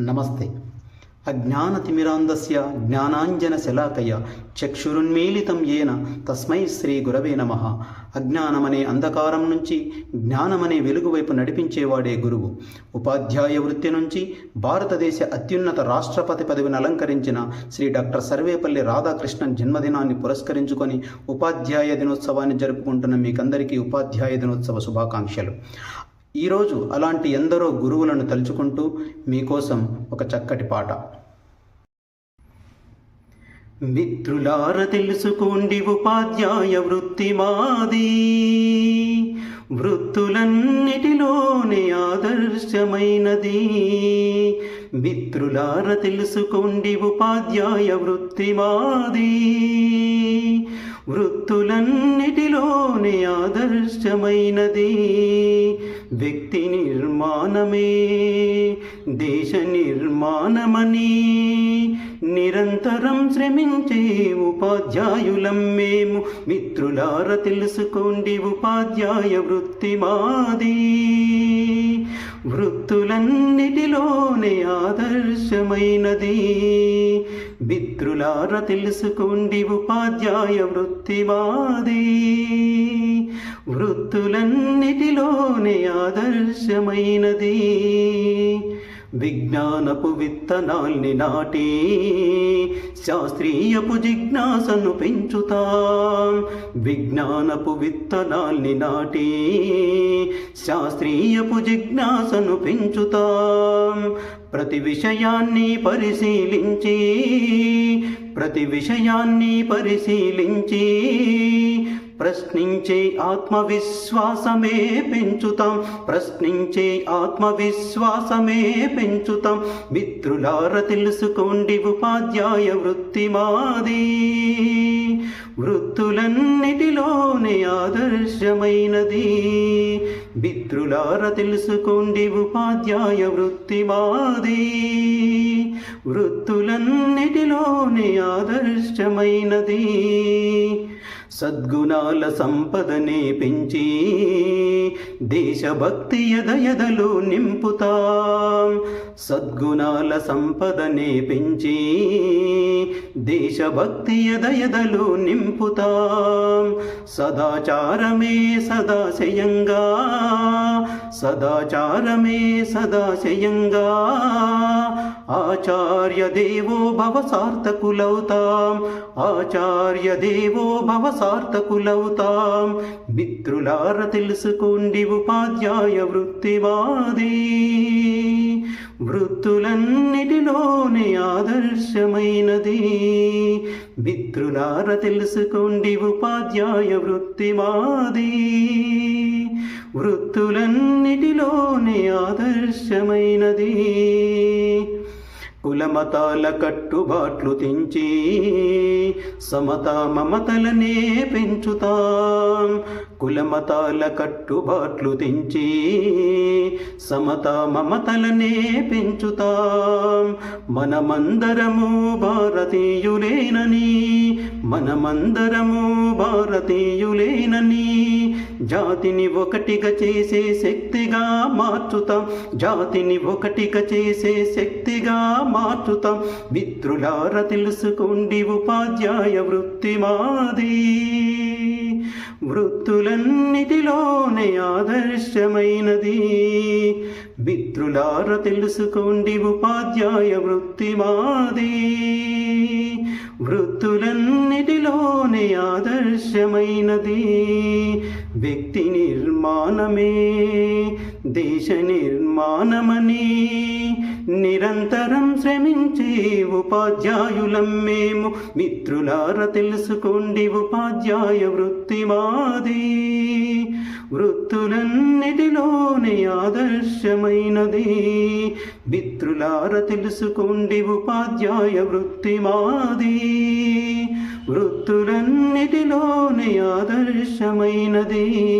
నమస్తే. అజ్ఞానతిమిరాంధస్య జ్ఞానాంజనశలాకయ చక్షురున్మీలితం ఏన తస్మై శ్రీ గురవే నమ. అజ్ఞానమనే అంధకారం నుంచి జ్ఞానమనే వెలుగు వైపు నడిపించేవాడే గురువు. ఉపాధ్యాయ వృత్తి నుంచి భారతదేశ అత్యున్నత రాష్ట్రపతి పదవిని అలంకరించిన శ్రీ డాక్టర్ సర్వేపల్లి రాధాకృష్ణన్ జన్మదినాన్ని పురస్కరించుకొని ఉపాధ్యాయ దినోత్సవాన్ని జరుపుకుంటున్న మీకందరికీ ఉపాధ్యాయ దినోత్సవ శుభాకాంక్షలు. ఈరోజు అలాంటి ఎందరో గురువులను తలుచుకుంటూ మీకోసం ఒక చక్కటి పాట. మిత్రులార తెలుసుకోండి ఉపాధ్యాయ వృత్తి మాది. వృత్తులన్నిటిలోనే ఆదర్శమైనది. మిత్రులార తెలుసుకోండి ఉపాధ్యాయ వృత్తి మాది. వృత్తులన్నిటిలోనే ఆదర్శమైనది. వ్యక్తి నిర్మాణమే దేశ నిర్మాణమని నిరంతరం శ్రమించే ఉపాధ్యాయులం మేము మిత్రులార తెలుసుకోండి ఉపాధ్యాయ వృత్తి మాది. వృత్తులన్నిటిలోనే ఆదర్శమైనది. మిత్రులార తెలుసుకోండి ఉపాధ్యాయ వృత్తి మాది. వృత్తులన్నిటిలోనే ఆదర్శమైనది. విజ్ఞానపు విత్తనాల్ని నాటి శాస్త్రీయపు జిజ్ఞాసను పెంచుతాం. విజ్ఞానపు విత్తనాల్ని నాటి శాస్త్రీయపు జిజ్ఞాసను పెంచుతాం. ప్రతి విషయాన్ని పరిశీలించి ప్రతి విషయాన్ని పరిశీలించి ప్రశ్నించే ఆత్మవిశ్వాసమే పెంచుతాం. ప్రశ్నించే ఆత్మవిశ్వాసమే పెంచుతాం. మిత్రులార తెలుసుకోండి ఉపాధ్యాయ వృత్తి మాది. వృత్తులన్నిటిలోనే ఆదర్శమైనది. మిత్రులార తెలుసుకోండి ఉపాధ్యాయ వృత్తి మాది. వృత్తులన్నిటిలోని ఆదర్శమైనది. సద్గుణాల సంపదనే పెంచి దేశభక్తి ఎదయదలు నింపుతాం. సద్గుణాల సంపదనే పెంచి దేశభక్తి ఎదయదలు నింపుతాం. సదాచారమే సదాశయంగా సదాచారమే సదాశయంగా. ఆచార్య దేవో భవ సార్థకులవుతాం. ఆచార్య దేవో భవ సార్థకులవుతాం. మిత్రులార తెలుసుకోండి ఉపాధ్యాయ వృత్తివాది. వృత్తులన్నిటిలోనే ఆదర్శమైనది. మిత్రులార తెలుసుకోండి ఉపాధ్యాయ వృత్తి మాది వృత్తులన్నిటిలోనే ఆదర్శమైనది. కులమతాల కట్టుబాట్లు తెంచి సమత మమతలనే పెంచుతాం. కులమతాల కట్టుబాట్లు తెంచి సమత మమతలనే పెంచుతాం. మనమందరము భారతీయులేనని మనమందరము భారతీయులేనని జాతిని ఒకటిగా చేసే శక్తిగా మార్చుతాం. జాతిని ఒకటిగా చేసే శక్తిగా మార్చుతాం. మిత్రులార తెలుసుకోండి ఉపాధ్యాయ వృత్తి మాది. వృత్తులన్నిటిలోనే ఆదర్శమైనది. మిత్రులార తెలుసుకోండి ఉపాధ్యాయ వృత్తి మాది. వృత్తులన్నిటిలోనే ఆదర్శమైనది. వ్యక్తి నిర్మాణమే దేశ నిర్మాణమని. నిరంతరం శ్రమించే ఉపాధ్యాయులం మేము. మిత్రులార తెలుసుకోండి ఉపాధ్యాయ వృత్తి మాది. వృత్తులన్నిటిలోనే ఆదర్శమైనది. మిత్రులార తెలుసుకోండి ఉపాధ్యాయ వృత్తి మాది. వృత్తులన్నిటిలోనే ఆదర్శమైనది.